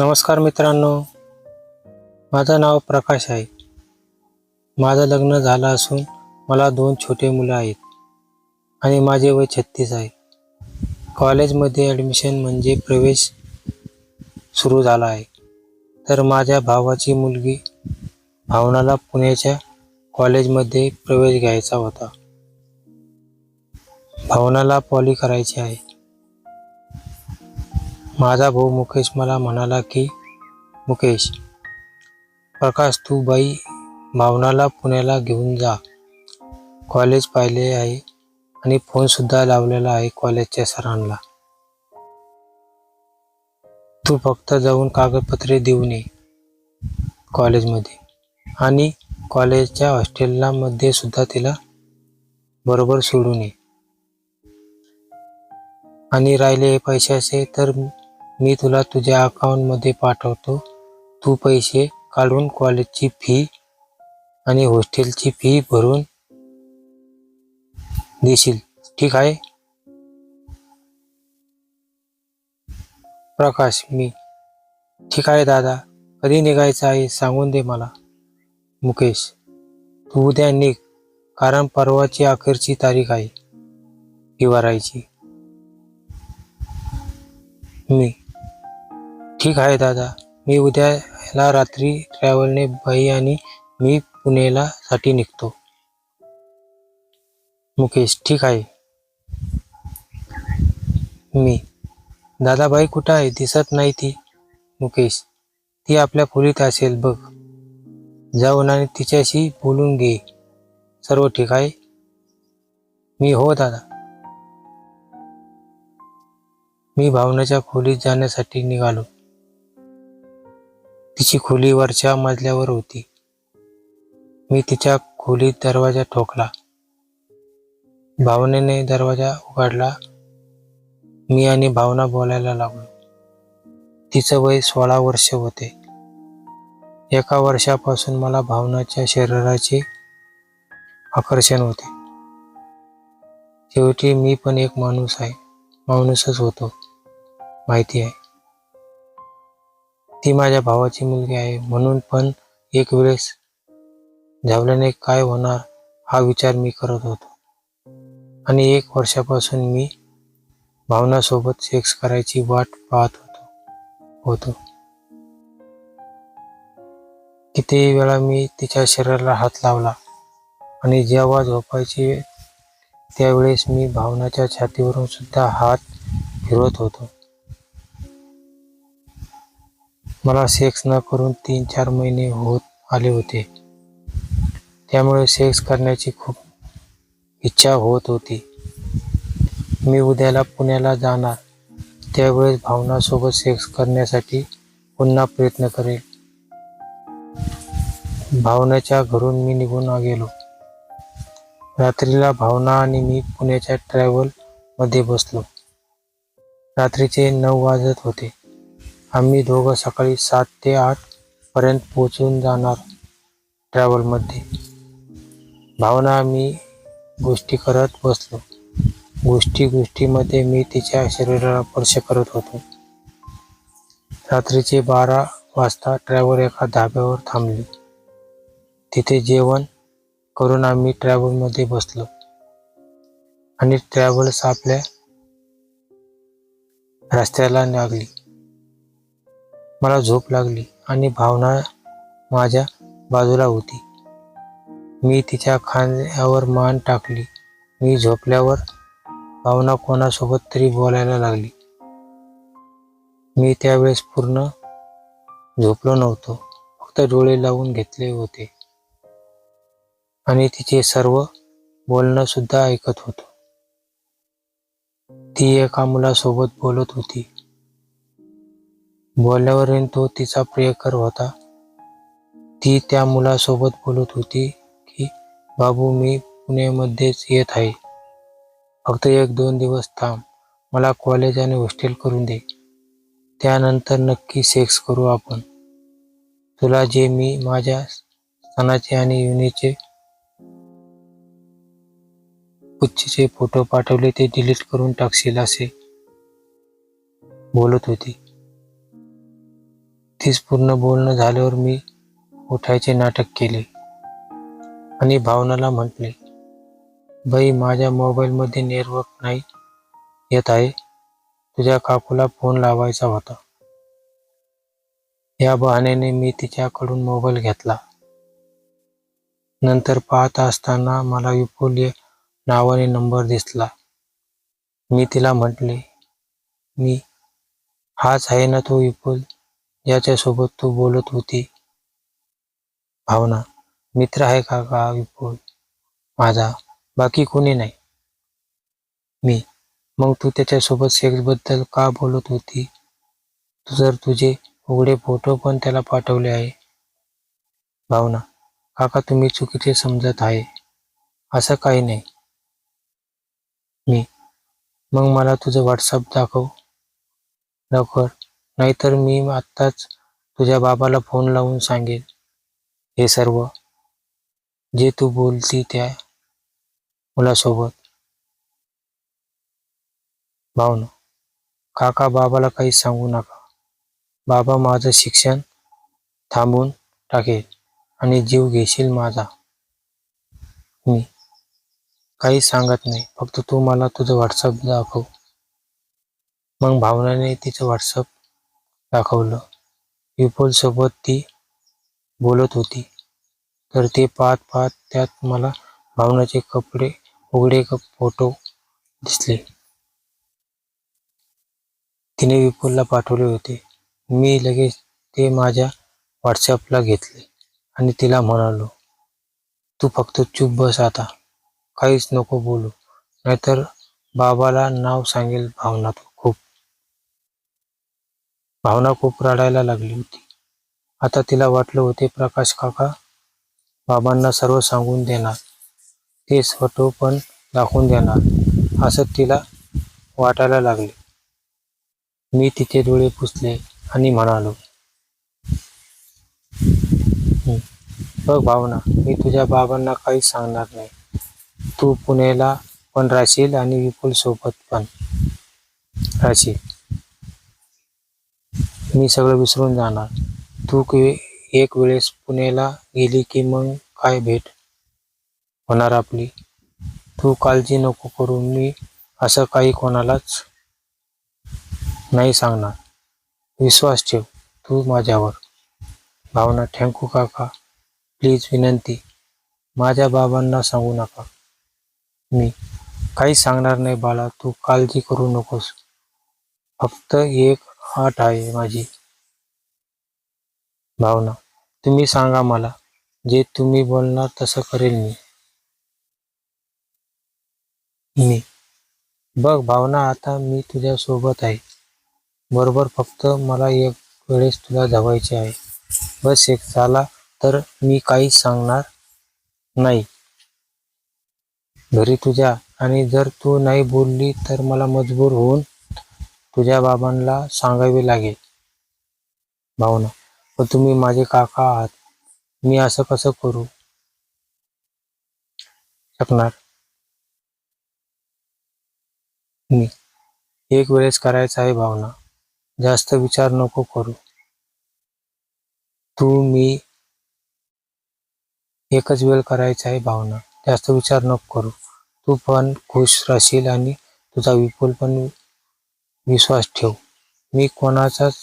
नमस्कार मित्रांनो. माझं नाव प्रकाश आहे. माझं लग्न झालं असून मला दोन छोटे मुलं आहेत आणि माझे वय छत्तीस आहे. कॉलेजमध्ये ॲडमिशन म्हणजे प्रवेश सुरू झाला आहे. तर माझ्या भावाची मुलगी भावनाला पुण्याच्या कॉलेजमध्ये प्रवेश घ्यायचा होता. भावनाला पॉली करायची आहे. माझा भाऊ मुकेश मला म्हणाला की मुकेश प्रकाश तू बाई भावनाला पुण्याला घेऊन जा. कॉलेज पाहिले आहे आणि फोनसुद्धा लावलेला आहे कॉलेजच्या सरांना. तू फक्त जाऊन कागदपत्रे देऊन ये कॉलेजमध्ये आणि कॉलेजच्या हॉस्टेललामध्ये सुद्धा तिला बरोबर सोडून ये. आणि राहिले पैशाचे तर मी तुला तुझ्या अकाउंटमध्ये पाठवतो. तू पैसे काढून कॉलेजची फी आणि हॉस्टेलची फी भरून देशील. ठीक आहे? प्रकाश मी. ठीक आहे दादा. कधी निघायचं आहे सांगून दे मला. मुकेश तू उद्या निघ कारण परवाची अखेरची तारीख आहे. हिवारायची मी. ठीक आहे दादा. मी उद्याला रात्री ट्रॅव्हलने बाई आणि मी पुणेला साठी निघतो. मुकेश ठीक आहे. मी. दादाबाई कुठं आहे? दिसत नाही ती. मुकेश ती आपल्या खोलीत असेल बघ. जाऊन आणि तिच्याशी बोलून घे. सर्व ठीक आहे? मी हो दादा. मी भावनाच्या खोलीत जाण्यासाठी निघालो. तिची खोली वरच्या मजल्यावर होती. मी तिच्या खोलीत दरवाजा ठोकला. भावनेने दरवाजा उघडला. मी आणि भावना बोलायला लागलो. तिचं वय सोळा वर्ष होते. एका वर्षापासून मला भावनाच्या शरीराचे आकर्षण होते. शेवटी मी पण एक माणूस आहे माणूसच होतो माहिती आहे. ती माझ्या भावाची मुलगी आहे. म्हणून पण एक वेळेस झावल्याने काय होणार हा विचार मी करत होतो. आणि एक वर्षापासून मी भावनासोबत सेक्स करायची वाट पाहत होतो. होतो. किती वेळा मी तिच्या शरीराला हात लावला आणि जेव्हा झोपायची त्यावेळेस मी भावनाच्या छातीवरून सुद्धा हात फिरवत होतो. मला सेक्स न करून तीन चार महिने होत आले होते. त्यामुळे सेक्स करण्याची खूप इच्छा होत होती. मी उद्याला पुण्याला जाणार. त्यावेळेस भावनासोबत सेक्स करण्यासाठी पुन्हा प्रयत्न करेल भावनाच्या घरून मी निघून गेलो. रात्रीला भावना आणि मी पुण्याच्या ट्रॅव्हलमध्ये बसलो. रात्रीचे नऊ वाजत होते. आम्ही दोघं सकाळी सात ते आठ पर्यंत पोहोचून जाणार ट्रॅव्हलमध्ये भावना मी गोष्टी करत बसलो. गोष्टी गोष्टीमध्ये मी तिच्या शरीराला स्पर्श करत होतो. रात्रीचे बारा वाजता ट्रॅव्हल एका धाब्यावर थांबली. तिथे जेवण करून आम्ही ट्रॅव्हलमध्ये बसलो. आणि ट्रॅव्हल्स आपल्या रस्त्याला लागली. मला झोप लागली आणि भावना माझ्या बाजूला होती. मी तिच्या खांद्यावर मान टाकली. मी झोपल्यावर भावना कोणासोबत तरी बोलायला लागली. मी त्यावेळेस पूर्ण झोपलो नव्हतो. फक्त डोळे लावून घेतले होते. आणि तिचे सर्व बोलणं सुद्धा ऐकत होतो. ती एका मुलासोबत बोलत होती. बोलल्यावरून तो तिचा प्रियकर होता. ती त्या मुलासोबत बोलत होती की बाबू मी पुण्यामध्येच येत आहे. फक्त एक दोन दिवस थांब. मला कॉलेज आणि हॉस्टेल करून दे. त्यानंतर नक्की सेक्स करू आपण. तुला जे मी माझ्या सणाचे आणि युनीचे पुच्छचे फोटो पाठवले ते डिलीट करून टाकशील असे बोलत होती. तीस पूर्ण बोलणं झाल्यावर मी उठायचे नाटक केले. आणि भावनाला म्हटले बाई माझ्या मोबाईलमध्ये नेटवर्क नाही येत आहे. तुझ्या काकूला फोन लावायचा होता. या बहाण्याने मी तिच्याकडून मोबाईल घेतला. नंतर पाहत असताना मला विपुल या नावाने नंबर दिसला. मी तिला म्हटले मी हाच आहे ना तो विपुल? याच्यासोबत तू बोलत होती. भावना मित्र आहे का का विपुल? माझा बाकी कोणी नाही. मी मग तू त्याच्यासोबत सेक्सबद्दल का बोलत होती? तू जर तुझे उघडे फोटो पण त्याला पाठवले आहे. भावना काका तुम्ही चुकीचे समजत आहे. असं काही नाही. मी मग मला तुझं व्हॉट्सअप दाखव. लवकर. नाहीतर मी आत्ताच तुझ्या बाबाला फोन लावून सांगेल. हे सर्व जे तू बोलती त्या मुलासोबत. भावना काका बाबाला काही सांगू नका. बाबा माझं शिक्षण थांबून टाकेल आणि जीव घेशील माझा. मी काही सांगत नाही फक्त तू मला तुझं व्हॉट्सअप दाखव. मग भावनाने तिचं व्हॉट्सअप दाखवलं. विपुल सोबत ती बोलत होती. तर ते पाहत पाहत त्यात मला भावनाचे कपडे उघडे फोटो दिसले. तिने विपुलला पाठवले होते. मी लगेच ते माझ्या व्हॉट्सअपला घेतले आणि तिला म्हणालो तू फक्त चुप बस आता. काहीच नको बोलू. नाहीतर बाबाला नाव सांगेल भावना तू. भावना खूप रडायला लागली होती. आता तिला वाटलं होते प्रकाश काका बाबांना सर्व सांगून देणार. ते फोटो पण दाखवून देणार. असं तिला वाटायला लागले. मी तिचे डोळे पुसले आणि म्हणालो बघ भावना मी तुझ्या बाबांना काहीच सांगणार नाही. तू पुण्याला पण राहशील आणि विपुल सोबत पण राहशील. मी सगळं विसरून जाणार. तू की एक वेळेस पुण्याला गेली की मग काय भेट? होणार आपली. तू काळजी नको करू. मी असं काही कोणालाच नाही सांगणार. विश्वास ठेव तू माझ्यावर. भावना थँक्यू काका. प्लीज विनंती. माझ्या बाबांना सांगू नका. मी काही सांगणार नाही बाळा. तू काळजी करू नकोस. फक्त एक आठ आहे माझी. भावना तुम्ही सांगा मला जे तुम्ही बोलणार तसं करेल मी. मी. बघ भावना आता मी तुझ्या सोबत आहे. बरोबर फक्त मला एक वेळेस तुला धावायचे आहे. बस एक झाला तर मी काहीच सांगणार नाही. घरी तुझ्या आणि जर तू नाही बोलली तर मला मजबूर होऊन तुझ्या बाबांना सांगावे लागेल. भावना पण तुम्ही माझे काका आहात. मी असं कसं करू? शकणार? मी. एक वेळेस करायचं आहे भावना जास्त विचार नको करू. तू मी एकच वेळ करायचा आहे भावना जास्त विचार नको करू. तू पण खुश राहशील आणि तुझा विपुल पण विश्वास ठेव. मी कोणाचाच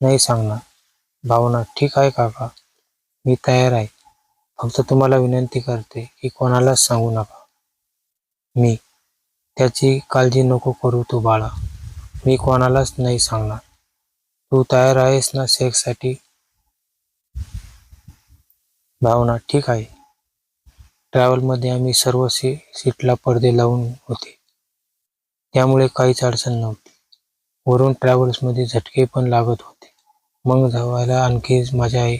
नाही सांगणार. भावना ठीक आहे काका. मी तयार आहे. फक्त तुम्हाला विनंती करते की कोणालाच सांगू नका. मी त्याची काळजी नको करू तू बाळा. मी कोणालाच नाही सांगणार. तू तयार आहेस ना सेक्ससाठी? भावना ठीक आहे. ट्रॅव्हलमध्ये आम्ही सर्व सी सीटला पडदे लावून होते. त्यामुळे काहीच अडचण नव्हती. वरून ट्रॅव्हल्समध्ये झटके पण लागत होते. मग धावायला आणखीच मजा आहे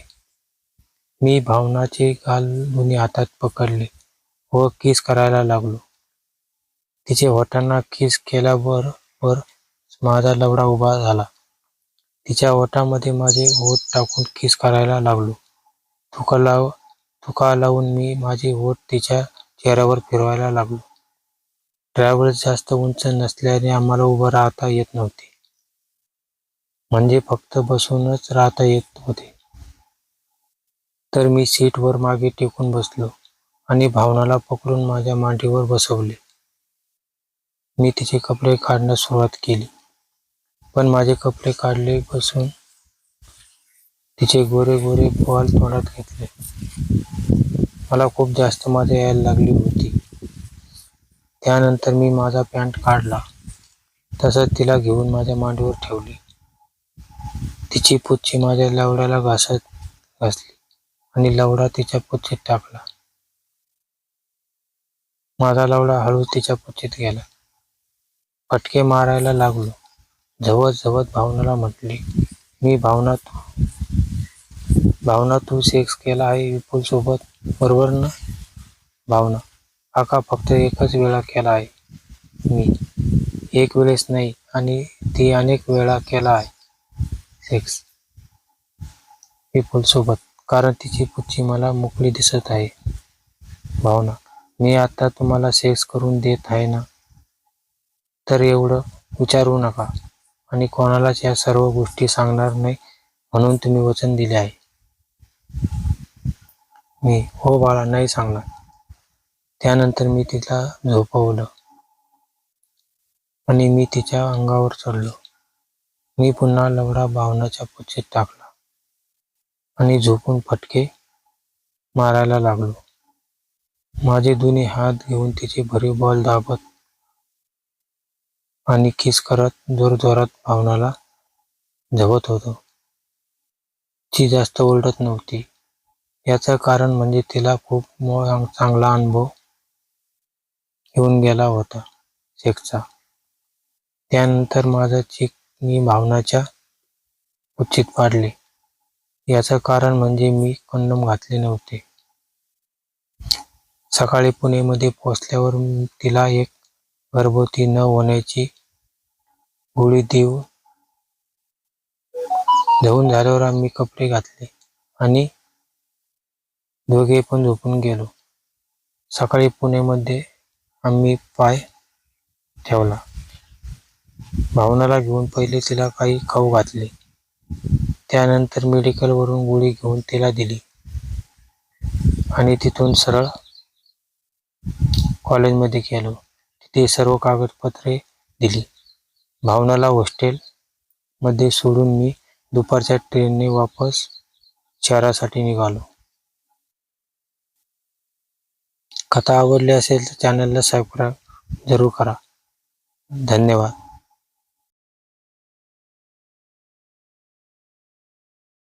मी भावनाचे गाल दोन्ही हातात पकडले व किस करायला लागलो. तिचे ओठांना किस केल्याबरोबर माझा लवडा उभा झाला. तिच्या ओठामध्ये माझे ओठ टाकून किस करायला लागलो. तुका लाव तुका लावून मी माझे ओठ तिच्या चेहऱ्यावर फिरवायला लागलो. ड्रायव्हर जास्त उंच नसल्याने आम्हाला उभं राहता येत नव्हते. म्हणजे फक्त बसूनच राहता येत होते. तर मी सीटवर मागे टेकून बसलो आणि भावनाला पकडून माझ्या मांडीवर बसवले. मी तिचे कपडे काढण्यास सुरुवात केली. पण माझे कपडे काढले बसून तिचे गोरे गोरे बॉल तोंडात घेतले. मला खूप जास्त मजा यायला लागली होती. त्यानंतर मी माझा पॅन्ट काढला. तसंच तिला घेऊन माझ्या मांडीवर ठेवली. तिची पुच्छी माझ्या लवड्याला घासत घासली आणि लवडा तिच्या पुच्छीत टाकला. माझा लवडा हळू तिच्या पुच्छीत गेला. फटके मारायला लागलो. जवळ जवळ भावनाला म्हटले मी भावना तू भावना तू सेक्स केला आहे विपुल सोबत बरोबर ना? भावना काका फक्त एकच वेळा केला आहे. मी एक वेळेस नाही आणि ती अनेक वेळा केला आहे. सेक्स विपुल सोबत. कारण तिची पुच्छी मला मोकळी दिसत आहे. भावना. मी आता तुम्हाला सेक्स करून देत आहे ना? तर एवढं विचारू नका. आणि कोणालाच या सर्व गोष्टी सांगणार नाही म्हणून तुम्ही वचन दिले आहे. मी हो बाळा नाही सांगणार. त्यानंतर मी तिला झोपवलं. आणि मी तिच्या अंगावर चढलो. मी पुन्हा लवडा भावनाच्या पुच्छेत टाकला. आणि झोपून फटके मारायला लागलो. माझे दोन्ही हात घेऊन तिचे भरीव बॉल दाबत आणि किस करत जोरजोरात भावनाला झवत होतो. ती जास्त ओरडत नव्हती. याचं कारण म्हणजे तिला खूप मो- चांगला अनुभव येऊन गेला होता सेक्सचा त्यानंतर माझा चीक मी भावनाच्या उचित पाडले याचं कारण म्हणजे मी कंडम घातले नव्हते. सकाळी पुणेमध्ये पोहोचल्यावर तिला एक गर्भवती न होण्याची गोळी देऊ धुवून झाल्यावर आम्ही कपडे घातले आणि दोघे पण झोपून गेलो. सकाळी पुणेमध्ये आम्ही पाय ठेवला. भावनाला घेऊन पहिले तिला काही खाऊ घातले. त्यानंतर मेडिकलवरून गोळी घेऊन तिला दिली. आणि तिथून सरळ कॉलेजमध्ये गेलो. तिथे सर्व कागदपत्रे दिली. भावनाला हॉस्टेलमध्ये सोडून मी दुपारच्या ट्रेनने वापस शहरासाठी निघालो. कथा आवडली असेल तर चॅनलला सबस्क्राईब जरूर करा. धन्यवाद.